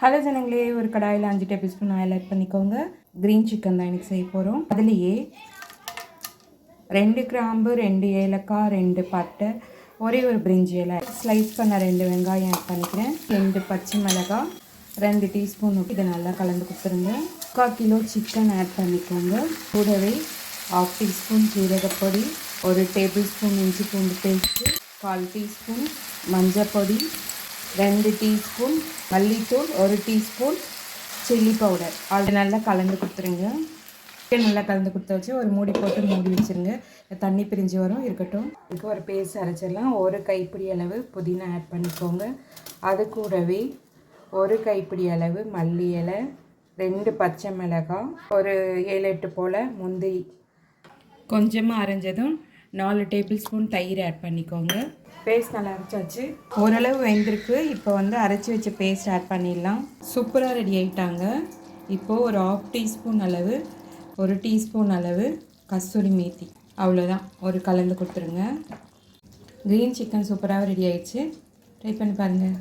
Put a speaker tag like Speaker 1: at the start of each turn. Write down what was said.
Speaker 1: Hello ஜனங்களே ஒரு கடாயில் அஞ்சு டேபிள் ஸ்பூன் ஆயில் ஆட் பண்ணிக்கோங்க. க்ரீன் சிக்கன் தான் எனக்கு செய்ய போகிறோம் அதுலேயே ரெண்டு கிராம்பு ரெண்டு ஏலக்காய் ரெண்டு பட்டை ஒரே ஒரு பிரிஞ்சி இலை. ஸ்லைஸ் பண்ண ரெண்டு வெங்காயம் ஆட் பண்ணிக்கிறேன். ரெண்டு பச்சை மிளகாய் ரெண்டு டீஸ்பூன் இதை நல்லா கலந்து கொடுத்துருங்க. முக்கால் கிலோ சிக்கன் ஆட் பண்ணிக்கோங்க. கூடவே ஹாஃப் டீஸ்பூன் சீரகப்பொடி ஒரு டேபிள் ஸ்பூன் இஞ்சி பூண்டு பேஸ்ட்டு கால் டீஸ்பூன் மஞ்சள் பொடி ரெண்டு டீஸ்பூன் மல்லித்தூள் ஒரு டீஸ்பூன் சில்லி பவுடர். அது நல்லா கலந்து கொடுத்துருங்க. சிக்கன் நல்லா கலந்து கொடுத்து வச்சு ஒரு மூடி போட்டு மூடி வச்சுருங்க. தண்ணி பிரிஞ்சு வரும் இருக்கட்டும். இதுக்கு ஒரு பேஸ்ட் அரைச்சிடலாம். ஒரு கைப்பிடி அளவு புதினா ஆட் பண்ணிக்கோங்க. அது கூடவே ஒரு கைப்பிடி அளவு மல்லி இலை ரெண்டு பச்சை மிளகாய் ஒரு ஏழு எட்டு போல் முந்திரி. கொஞ்சமாக அரைஞ்சதும் நாலு டேபிள் ஸ்பூன் தயிர் ஆட் பண்ணிக்கோங்க. பேஸ்ட் நல்லா அரைச்சாச்சு. ஓரளவு வெந்திருக்கு. இப்போ வந்து அரைச்சி வச்ச பேஸ்ட் ஆட் பண்ணிடலாம். சூப்பராக ரெடி ஆகிட்டாங்க இப்போது ஒரு ஆஃப் டீஸ்பூன் அளவு ஒரு டீஸ்பூன் அளவு கஸ்தூரி மேத்தி. அவ்வளோதான் ஒரு கலந்து கொடுத்துருங்க. க்ரீன் சிக்கன் சூப்பராக ரெடி ஆயிடுச்சு. ட்ரை பண்ணி பாருங்கள்